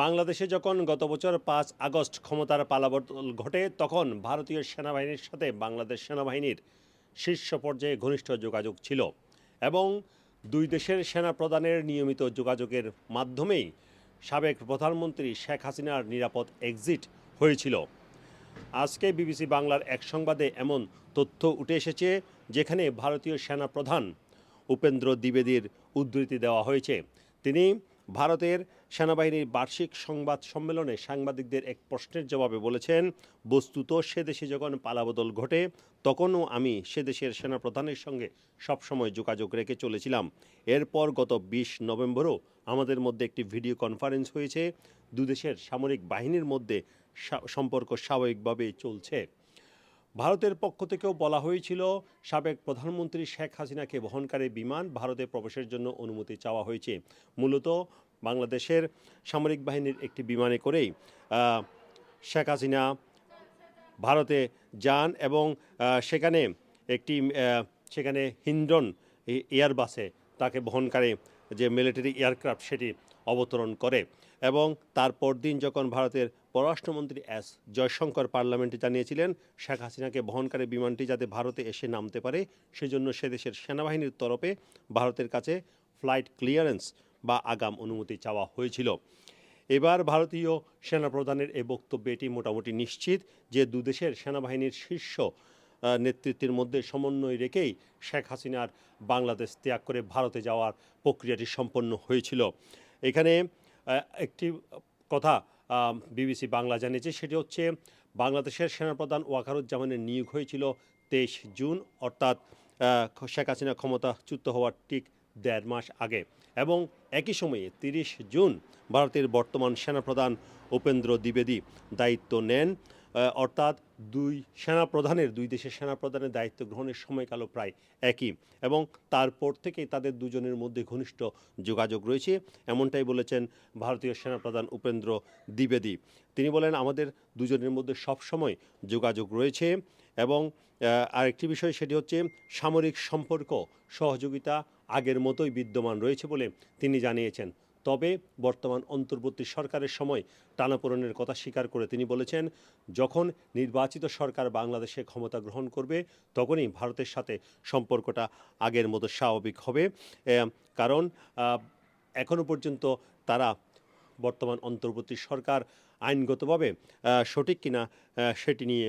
বাংলাদেশে যখন গত বছর পাঁচ আগস্ট ক্ষমতার পালাবদল ঘটে, তখন ভারতীয় সেনাবাহিনীর সাথে বাংলাদেশ সেনাবাহিনীর শীর্ষ পর্যায়ে ঘনিষ্ঠ যোগাযোগ ছিল এবং দুই দেশের সেনা প্রধানের নিয়মিত যোগাযোগের মাধ্যমেই সাবেক প্রধানমন্ত্রী শেখ হাসিনার নিরাপদ এক্সিট হয়েছিল। আজকে বিবিসি বাংলার এক সংবাদে এমন তথ্য উঠে এসেছে, যেখানে ভারতীয় সেনা প্রধান উপেন্দ্র দ্বিবেদীর উদ্ধৃতি দেওয়া হয়েছে। তিনি ভারতের সেনাবাহিনীর বার্ষিক সংবাদ সম্মেলনে সাংবাদিকদের এক প্রশ্নের জবাবে বলেছেন, বস্তুত সে দেশে যখন পালাবদল ঘটে, তখনও আমি সে দেশের সেনাপ্রধানের সঙ্গে সবসময় যোগাযোগ রেখে চলেছিলাম। এরপর গত বিশ নভেম্বরও আমাদের মধ্যে একটি ভিডিও কনফারেন্স হয়েছে। দুদেশের সামরিক বাহিনীর মধ্যে সম্পর্ক স্বাভাবিকভাবেই চলছে। ভারতের পক্ষ থেকেও বলা হয়েছিল, সাবেক প্রধানমন্ত্রী শেখ হাসিনাকে বহনকারী বিমান ভারতে প্রবেশের জন্য অনুমতি চাওয়া হয়েছে। মূলত বাংলাদেশের সামরিক বাহিনীর একটি বিমানে করেই শেখ হাসিনা ভারতে যান এবং সেখানে একটি সেখানে হিন্ডন এয়ারবাসে তাকে বহনকারী যে মিলিটারি এয়ারক্রাফট সেটি অবতরণ করে। এবং তারপর দিন যখন ভারতের পররাষ্ট্রমন্ত্রী এস. জয়শঙ্কর পার্লামেন্টে জানিয়েছিলেন, শেখ হাসিনাকে বহনকারী বিমানটি যাতে ভারতে এসে নামতে পারে, সেজন্য সে দেশের সেনাবাহিনীর তরফে ভারতের কাছে ফ্লাইট ক্লিয়ারেন্স বা আগাম অনুমতি চাওয়া হয়েছিল। এবার ভারতীয় সেনাপ্রধানের এই বক্তব্যে এটি মোটামুটি নিশ্চিত যে দুদেশের সেনাবাহিনীর শীর্ষ নেতৃত্বের মধ্যে সমন্বয় রেখেই শেখ হাসিনার বাংলাদেশ ত্যাগ করে ভারতে যাওয়ার প্রক্রিয়াটি সম্পন্ন হয়েছিল। এখানে একটি কথা বিবিসি বাংলা জানিয়েছে, সেটি হচ্ছে বাংলাদেশের সেনাপ্রধান ওয়াকারুজ্জামানের নিয়োগ হয়েছিল তেইশ জুন, অর্থাৎ শেখ হাসিনা ক্ষমতাচ্যুত হওয়ার ঠিক দেড় মাস আগে। এবং একই সময়ে তিরিশ জুন ভারতের বর্তমান সেনাপ্রধান উপেন্দ্র দ্বিবেদী দায়িত্ব নেন অর্থাৎ দুই সেনাপ্রধানের, দুই দেশের সেনাপ্রধানের দায়িত্ব গ্রহণের সময়কালও প্রায় একই এবং তারপর থেকেই তাদের দুজনের মধ্যে ঘনিষ্ঠ যোগাযোগ রয়েছে। এমনটাই বলেছেন ভারতীয় সেনাপ্রধান উপেন্দ্র দ্বিবেদী। তিনি বলেন, আমাদের দুজনের মধ্যে সবসময় যোগাযোগ রয়েছে এবং আরেকটি বিষয় সেটি হচ্ছে সামরিক সম্পর্ক, সহযোগিতা আগের মতোই বিদ্যমান রয়েছে বলে তিনি জানিয়েছেন। তবে বর্তমান অন্তর্বর্তী সরকারের সময় টানাপোড়েনের কথা স্বীকার করে তিনি বলেছেন, যখন নির্বাচিত সরকার বাংলাদেশে ক্ষমতা গ্রহণ করবে, তখনই ভারতের সাথে সম্পর্কটা আগের মতো স্বাভাবিক হবে। কারণ এখনও পর্যন্ত তারা বর্তমান অন্তর্বর্তী সরকার আইনগতভাবে সঠিক কিনা সেটি নিয়ে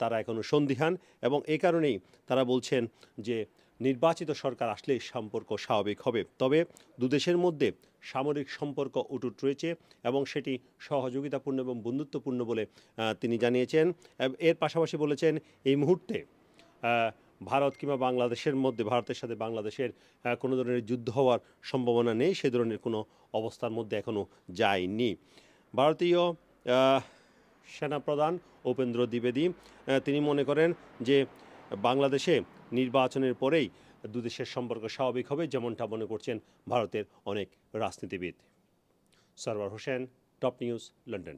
তারা এখনও সন্দিহান এবং এই কারণেই তারা বলছেন যে নির্বাচিত সরকার আসলে সম্পর্ক স্বাভাবিক হবে। তবে দুদেশের মধ্যে সামরিক সম্পর্ক অটুট রয়েছে এবং সেটি সহযোগিতাপূর্ণ এবং বন্ধুত্বপূর্ণ বলে তিনি জানিয়েছেন। এর পাশাপাশি বলেছেন, এই মুহূর্তে ভারত কিংবা বাংলাদেশের মধ্যে, ভারতের সাথে বাংলাদেশের কোনো ধরনের যুদ্ধ হওয়ার সম্ভাবনা নেই, সে ধরনের কোনো অবস্থার মধ্যে এখনও যায়নি। ভারতীয় সেনাপ্রধান উপেন্দ্র দ্বিবেদী তিনি মনে করেন যে বাংলাদেশে নির্বাচনের পরেই দুদেশের সম্পর্ক স্বাভাবিক হবে, যেমনটা মনে করছেন ভারতের অনেক রাজনীতিবিদ। Sarwar Hossain, top news, London.